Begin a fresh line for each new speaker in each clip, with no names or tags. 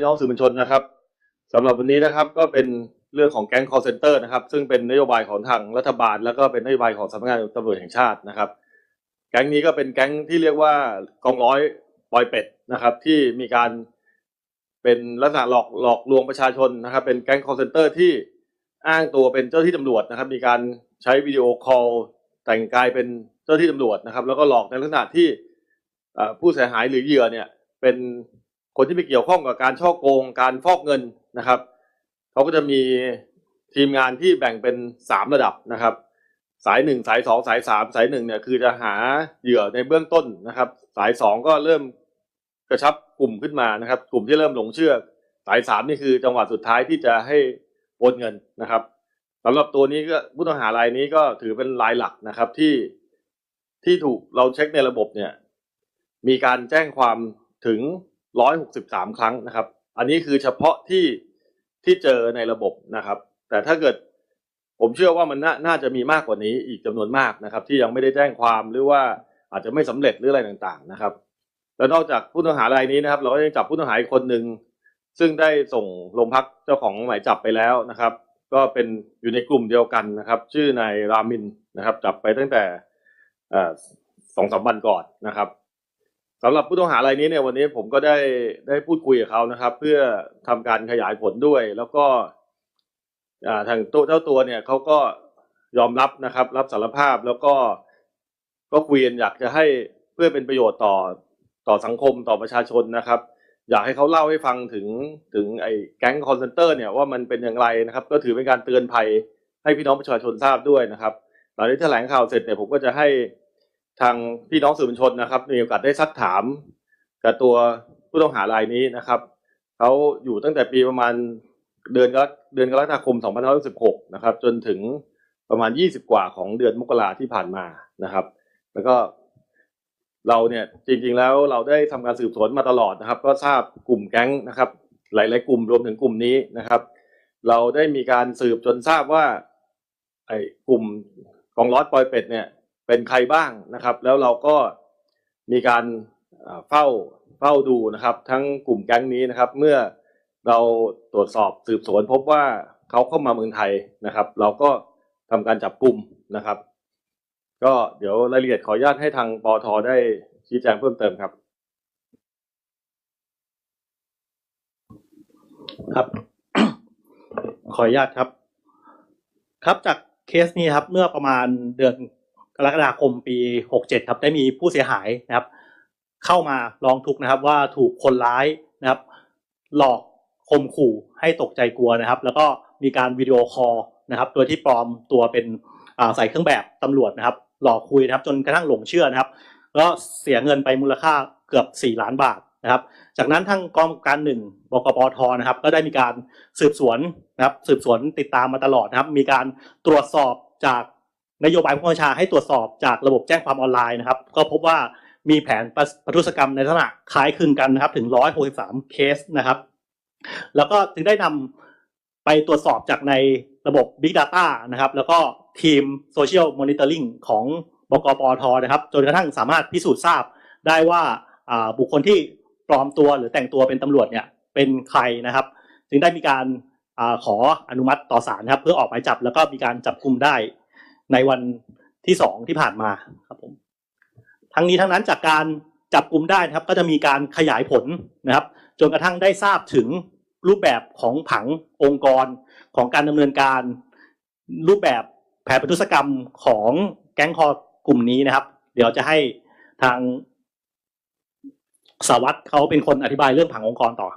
พี่น้องสื่อมวลชนนะครับสำหรับวันนี้นะครับก็เป็นเรื่องของแก๊ง call center นะครับ ซึ่งเป็นนโยบายของทางรัฐบาล แล้วก็เป็นนโยบายของสำนักงานตำรวจแห่งชาตินะครับ แก๊งนี้ก็เป็นแก๊งที่เรียกว่ากองร้อยปอยเป็ดนะครับ ที่มีการเป็นลักษณะหลอกหลอกลวงประชาชนนะครับ เป็นแก๊ง call center ที่อ้างตัวเป็นเจ้าที่ตำรวจนะครับ มีการใช้วิดีโอคอลแต่งกายเป็นเจ้าที่ตำรวจนะครับ แล้วก็หลอกในลักษณะที่ผู้เสียหายหรือเหยื่อเนี่ยเป็น คนที่ไปเกี่ยวข้องกับการช่อโกง การฟอกเงินนะครับเขาก็จะมีทีมงานที่แบ่งเป็นสามระดับนะครับ สายหนึ่งสายสองสายสามสายหนึ่งเนี่ยคือจะหาเหยื่อในเบื้องต้นนะครับ สายสองก็เริ่มกระชับกลุ่มขึ้นมานะครับ กลุ่มที่เริ่มหลงเชื่อ สายสามนี่คือจังหวะสุดท้ายที่จะให้โอนเงินนะครับสำหรับตัวนี้ก็ผู้ต้องหารายนี้ก็ถือเป็นรายหลักนะครับที่ที่ถูกเราเช็คในระบบเนี่ย มีการแจ้งความถึง 163ครั้งนะครับ อันนี้คือเฉพาะที่ที่เจอในระบบนะครับ แต่ถ้าเกิดผมเชื่อว่ามันนน่าจะมีมากกว่านี้อีกจำนวนมากนะครับ ที่ยังไม่ได้แจ้งความหรือว่าอาจจะไม่สำเร็จหรืออะไรต่างๆนะครับ แล้วนอกจากผู้ต้องหารายนี้นะครับ เราก็ยังจับผู้ต้องหาอีกคนหนึ่งซึ่งได้ส่งโรงพักเจ้าของหมายจับไปแล้วนะครับ ก็เป็นอยู่ในกลุ่มเดียวกันนะครับ ชื่อนายรามินนะครับ จับไปตั้งแต่สองสามวันก่อนนะครับ สำหรับผู้ต้องหารายนี้เนี่ยวันนี้ผมก็ได้ได้พูดคุยกับเขานะครับ เพื่อทำการขยายผลด้วย แล้วก็ทางตัวเจ้าตัวเนี่ยเขาก็ยอมรับนะครับ รับสารภาพแล้วก็ก็คุยกันอยากจะให้เพื่อเป็นประโยชน์ต่อต่อสังคมต่อประชาชนนะครับ อยากให้เขาเล่าให้ฟังถึงถึงไอ้แก๊งคอนเซนเตอร์เนี่ยว่ามันเป็นอย่างไรนะครับ ก็ถือเป็นการเตือนภัยให้พี่น้องประชาชนทราบด้วยนะครับหลังจากแถลงข่าวเสร็จเนี่ยผมก็จะให้ ทางพี่น้องสื่อมวลชนนะครับ มีโอกาสได้ซักถามกับตัวผู้ต้องหารายนี้นะครับเขาอยู่ตั้งแต่ปีประมาณเดือนกรกเดือนกรกฎาคม2516นะครับ จนถึงประมาณ 20 กว่าของเดือนมกราที่ผ่านมานะครับ แล้วก็เราเนี่ยจริงๆแล้วเราได้ทำการสืบสวนมาตลอดนะครับ ก็ทราบกลุ่มแก๊งนะครับ หลายๆกลุ่มรวมถึงกลุ่มนี้นะครับ เราได้มีการสืบจนทราบว่า ไอ้กลุ่มกองร้อยปอยเป็ดเนี่ย เป็นใครบ้างนะครับ แล้วเราก็มีการเฝ้าเฝ้าดูนะครับ ทั้งกลุ่มแก๊งนี้นะครับ เมื่อเราตรวจสอบสืบสวนพบว่าเขาเข้ามาเมืองไทยนะครับ เราก็ทำการจับกลุ่มนะครับ ก็เดี๋ยวรายละเอียดขออนุญาตให้ทางปอทได้ชี้แจงเพิ่มเติมครับ
ครับ ขออนุญาตครับ ครับจากเคสนี้ครับ เมื่อประมาณเดือน รกฎาคมปี 67ครับได้มีผู้เสียหายนะครับ เข้ามาร้องทุกข์นะครับว่าถูกคนร้ายนะครับ หลอกข่มขู่ให้ตกใจกลัวนะครับ แล้วก็มีการวิดีโอคอลนะครับ โดยที่ปลอมตัวเป็นใส่เครื่องแบบตำรวจนะครับ หลอกคุยนะครับ จนกระทั่งหลงเชื่อนะครับแล้วเสียเงินไปมูลค่าเกือบ 4 ล้านบาทนะครับ จากนั้นทางกองการหนึ่งบกปทนะครับ ก็ได้มีการสืบสวนนะครับ สืบสวนติดตามมาตลอดนะครับ มีการตรวจสอบจาก นโยบายผู้บัญชาให้ตรวจสอบจากระบบแจ้งความออนไลน์นะครับ ก็พบว่ามีแผนประประทุษกรรมในลักษณะคล้ายคลึงกันนะครับ ถึง 163 เคสนะครับ แล้วก็จึงได้นำไปตรวจสอบจากในระบบ Big Data นะครับ แล้วก็ทีม Social Monitoring ของบกปอทนะครับ จนกระทั่งสามารถพิสูจน์ทราบได้ว่าบุคคลที่ปลอมตัวหรือแต่งตัวเป็นตำรวจเนี่ยเป็นใครนะครับ จึงได้มีการอขออนุมัติต่อศาลนะครับ เพื่อออกหมายจับแล้วก็มีการจับกลุ่มได้ ในวันที่สองที่ผ่านมาครับผมทั้งนี้ทั้งนั้นจากการจับกลุ่มได้นะครับ ก็จะมีการขยายผลนะครับ จนกระทั่งได้ทราบถึงรูปแบบของผังองค์กรของการดำเนินการ รูปแบบแผนประทุษกรรมของแก๊งคอกลุ่มนี้นะครับ เดี๋ยวจะให้ทางสาวัตรเขาเป็นคนอธิบายเรื่องผังองค์กรต่อ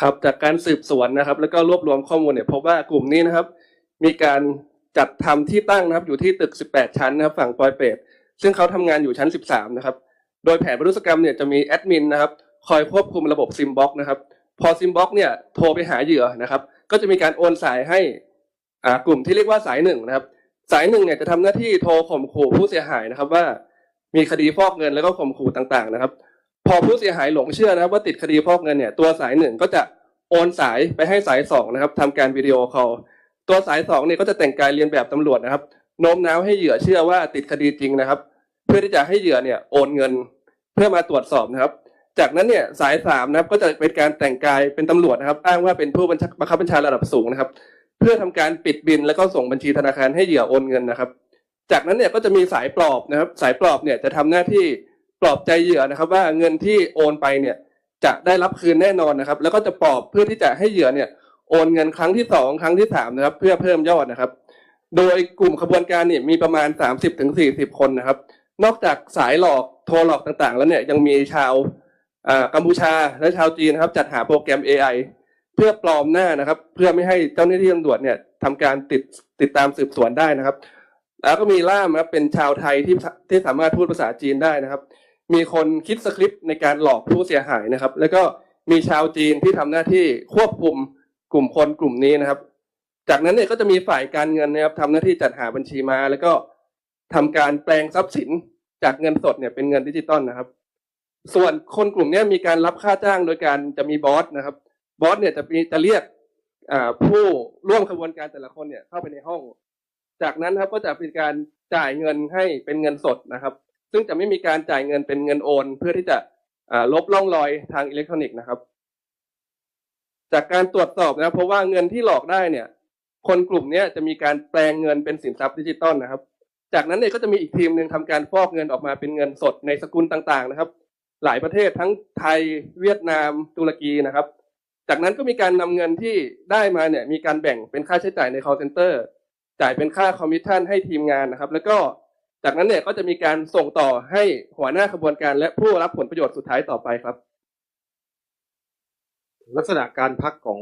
ครับจากการสืบสวนนะครับ แล้วก็รวบรวมข้อมูลเนี่ยพบว่ากลุ่มนี้นะครับ มีการ จัดทำที่ตั้งนะครับอยู่ที่ตึก 18 ชั้นนะครับฝั่งปอยเป็ดซึ่งเขาทำงานอยู่ชั้น 13 นะครับ โดยแผนปฏิกรรมเนี่ยจะมีแอดมินนะครับคอยควบคุมระบบซิมบ็อกนะครับ พอซิมบ็อกเนี่ยโทรไปหาเหยื่อนะครับ ก็จะมีการโอนสายให้อ่ากลุ่มที่เรียกว่าสายหนึ่งนะครับ สายหนึ่งเนี่ยจะทำหน้าที่โทรข่มขู่ผู้เสียหายนะครับว่ามีคดีฟอกเงินแล้วก็ข่มขู่ต่างๆนะครับ พอผู้เสียหายหลงเชื่อนะครับว่าติดคดีฟอกเงินเนี่ยตัวสายหนึ่งก็จะโอนสายไปให้สายสองนะครับทำการวิดีโอคอล ตัวสายสองเนี่ยก็จะแต่งกายเรียนแบบตำรวจนะครับโน้มน้าวให้เหยื่อเชื่อว่าติดคดีจริงนะครับ เพื่อที่จะให้เหยื่อเนี่ยโอนเงินเพื่อมาตรวจสอบนะครับ จากนั้นเนี่ยสายสามนะครับก็จะเป็นการแต่งกายเป็นตำรวจนะครับ อ้างว่าเป็นผู้บัญชาบังคับบัญชาระดับสูงนะครับ เพื่อทำการปิดบินแล้วก็ส่งบัญชีธนาคารให้เหยื่อโอนเงินนะครับ จากนั้นเนี่ยก็จะมีสายปลอบนะครับ สายปลอบเนี่ยจะทำหน้าที่ปลอบใจเหยื่อนะครับ ว่าเงินที่โอนไปเนี่ยจะได้รับคืนแน่นอนนะครับ แล้วก็จะปลอบเพื่อที่จะให้เหยื่อเนี่ย โอนเงินครั้งที่สองครั้งที่สามนะครับ เพื่อเพิ่มยอดนะครับ โดยกลุ่มขบวนการเนี่ยมีประมาณ 30ถึง40 คนนะครับ นอกจากสายหลอกโทรหลอกต่างๆ แล้วเนี่ยยังมีชาวอ่ากัมพูชาและชาวจีนนะครับ จัดหาโปรแกรม AI เพื่อปลอมหน้านะครับ เพื่อไม่ให้เจ้าหน้าที่ตำรวจเนี่ยทำการติดติดตามสืบสวนได้นะครับ แล้วก็มีล่ามนะครับเป็นชาวไทยที่ที่สามารถพูดภาษาจีนได้นะครับ มีคนคิดสคริปต์ในการหลอกผู้เสียหายนะครับ แล้วก็มีชาวจีนที่ทำหน้าที่ควบคุม กลุ่มคนกลุ่มนี้นะครับ จากนั้นเนี่ยก็จะมีฝ่ายการเงินนะครับทำหน้าที่จัดหาบัญชีมา แล้วก็ทำการแปลงทรัพย์สินจากเงินสดเนี่ยเป็นเงินดิจิตอลนะครับ ส่วนคนกลุ่มนี้มีการรับค่าจ้างโดยการจะมีบอสนะครับบอสเนี่ยจะมีจะเรียกผู้ร่วมขบวนการแต่ละคนเนี่ยเข้าไปในห้อง จากนั้นครับก็จะเป็นการจ่ายเงินให้เป็นเงินสดนะครับ ซึ่งจะไม่มีการจ่ายเงินเป็นเงินโอน เพื่อที่จะลบล่องรอยทางอิเล็กทรอนิกส์นะครับ จากการตรวจสอบนะครับเพราะว่าเงินที่หลอกได้เนี่ย คนกลุ่มนี้จะมีการแปลงเงินเป็นสินทรัพย์ดิจิตอลนะครับ จากนั้นเนี่ยก็จะมีอีกทีมหนึ่งทำการฟอกเงินออกมาเป็นเงินสดในสกุลต่างๆนะครับ หลายประเทศทั้งไทยเวียดนามตุรกีนะครับ จากนั้นก็มีการนำเงินที่ได้มาเนี่ยมีการแบ่งเป็นค่าใช้จ่ายใน call center จ่ายเป็นค่าคอมมิชชั่นให้ทีมงานนะครับ แล้วก็จากนั้นเนี่ยก็จะมีการส่งต่อให้หัวหน้าขบวนการและผู้รับผลประโยชน์สุดท้ายต่อไปครับ
ลักษณะการพักของ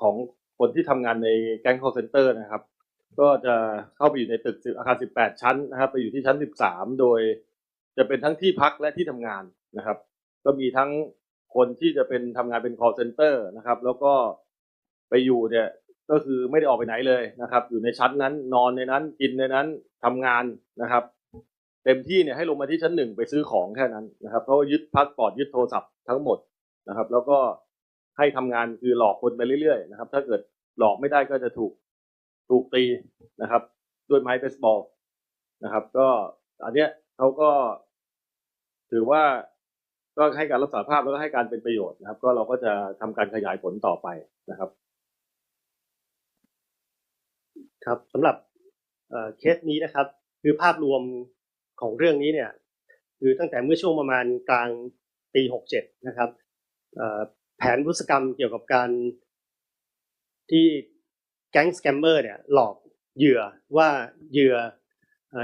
ของคนที่ทำงานในแก๊ง call center นะครับ ก็จะเข้าไปอยู่ในตึกอาคาร 18 ชั้นนะครับ ไปอยู่ที่ชั้น 13 โดย จะเป็นทั้งที่พักและที่ทำงานนะครับ ก็มีทั้งคนที่จะเป็นทำงานเป็น call center นะครับ แล้วก็ไปอยู่เนี่ยก็คือไม่ได้ออกไปไหนเลยนะครับ อยู่ในชั้นนั้นนอนในนั้นกินในนั้นทำงานนะครับ เต็มที่เนี่ยให้ลงมาที่ชั้นหนึ่งไปซื้อของแค่นั้นนะครับเพราะว่ายึดพาสปอร์ตยึดโทรศัพท์ทั้งหมดนะครับ แล้วก็ ให้ทำงานคือหลอกคนไปเรื่อยๆนะครับ ถ้าเกิดหลอกไม่ได้ก็จะถูกถูกตีนะครับ ด้วยไม้เบสบอลนะครับ ก็อันเนี้ยเขาก็ ถือว่าก็ให้การรับสารภาพแล้วก็ให้การเป็นประโยชน์นะครับ ก็เราก็จะทำการขยายผลต่อไปนะครับ
ครับสำหรับเเคสนี้นะครับ คือภาพรวมของเรื่องนี้เนี่ย คือตั้งแต่เมื่อช่วงประมาณกลางปี 67 นะครับอ่อ แผนวุษกรรมเกี่ยวกับการที่แก๊งสแกมเมอร์เนี่ยหลอกเหยื่อว่าเหยื่อ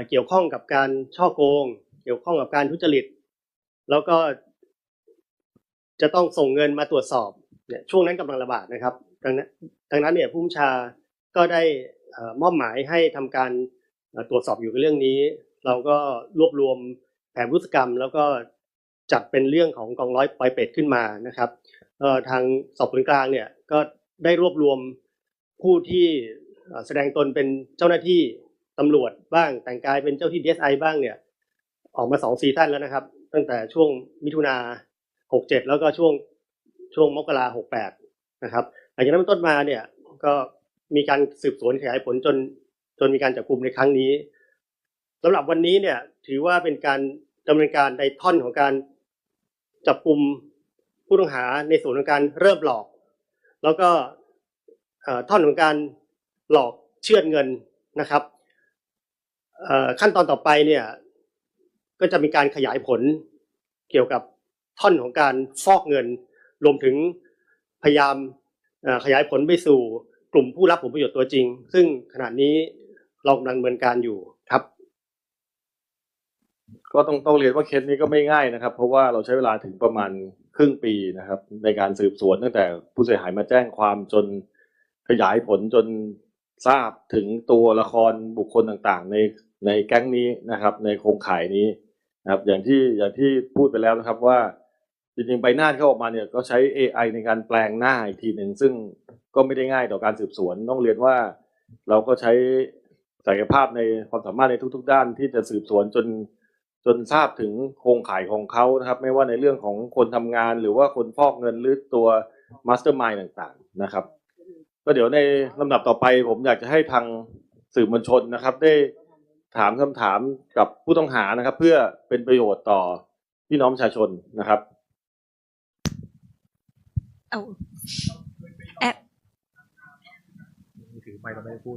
เกี่ยวข้องกับการช่อโกง เกี่ยวข้องกับการทุจริต แล้วก็จะต้องส่งเงินมาตรวจสอบเนี่ยช่วงนั้นกำลังระบาดนะครับดังนั้นดังนั้นเนี่ยผู้บัญชาก็ได้มอบหมายให้ทำการตรวจสอบอยู่กับเรื่องนี้ เราก็รวบรวมแผนวุฒิกรรม แล้วก็ จัดเป็นเรื่องของกองร้อยปลอยเป็ดขึ้นมานะครับทางสอบสวนกลางเนี่ยก็ได้รวบรวมผู้ที่แสดงตนเป็นเจ้าหน้าที่ตำรวจบ้างแต่งกายเป็นเจ้าที่ DSI บ้างเนี่ยออกมาสองซีซั่นแล้วนะครับ ตั้งแต่ช่วงมิถุนาหกเจ็ดแล้วก็ช่วงช่วงมกราหกแปดนะครับหลังจากนั้นเป็นต้นมาเนี่ยก็มีการสืบสวนขยายผลจนจนมีการจับกลุ่มในครั้งนี้สำหรับวันนี้เนี่ยถือว่าเป็นการดำเนินการในท่อนของการ จับกลุ่มผู้ต้องหาในส่วนของการเริ่มหลอก แล้วก็ท่อนของการหลอกเชื่อดเงินนะครับขั้นตอนต่อไปเนี่ยก็จะมีการขยายผลเกี่ยวกับท่อนของการฟอกเงิน รวมถึงพยายามขยายผลไปสู่กลุ่มผู้รับผลประโยชน์ตัวจริง ซึ่งขณะนี้เรากำลังดำเนินการอยู่
ก็ต้องต้องเรียนว่าเคสนี้ก็ไม่ง่ายนะครับ เพราะว่าเราใช้เวลาถึงประมาณครึ่งปีนะครับ ในการสืบสวนตั้งแต่ผู้เสียหายมาแจ้งความจนขยายผลจนทราบถึงตัวละครบุคคลต่างๆ ในในแก๊งนี้นะครับ ในโครงข่ายนี้นะครับ อย่างที่อย่างที่พูดไปแล้วนะครับว่าจริงๆใบหน้าที่เขาออกมาเนี่ยก็ใช้ AI ในการแปลงหน้าอีกทีหนึ่งซึ่งก็ไม่ได้ง่ายต่อการสืบสวนต้องเรียนว่า เราก็ใช้ศักยภาพในความสามารถในทุก ๆ ด้านที่จะสืบสวนจน จนทราบถึงโครงข่ายของเขานะครับ ไม่ว่าในเรื่องของคนทำงานหรือว่าคนฟอกเงินหรือตัวมาสเตอร์มายต่างๆนะครับ ก็เดี๋ยวในลำดับต่อไป ผมอยากจะให้ทางสื่อมวลชนนะครับ ได้ถามคำถามกับผู้ต้องหานะครับ เพื่อเป็นประโยชน์ต่อพี่น้องประชาชนนะครับ
เอาแอบ
ถือไมค์เราไม่ได้พูด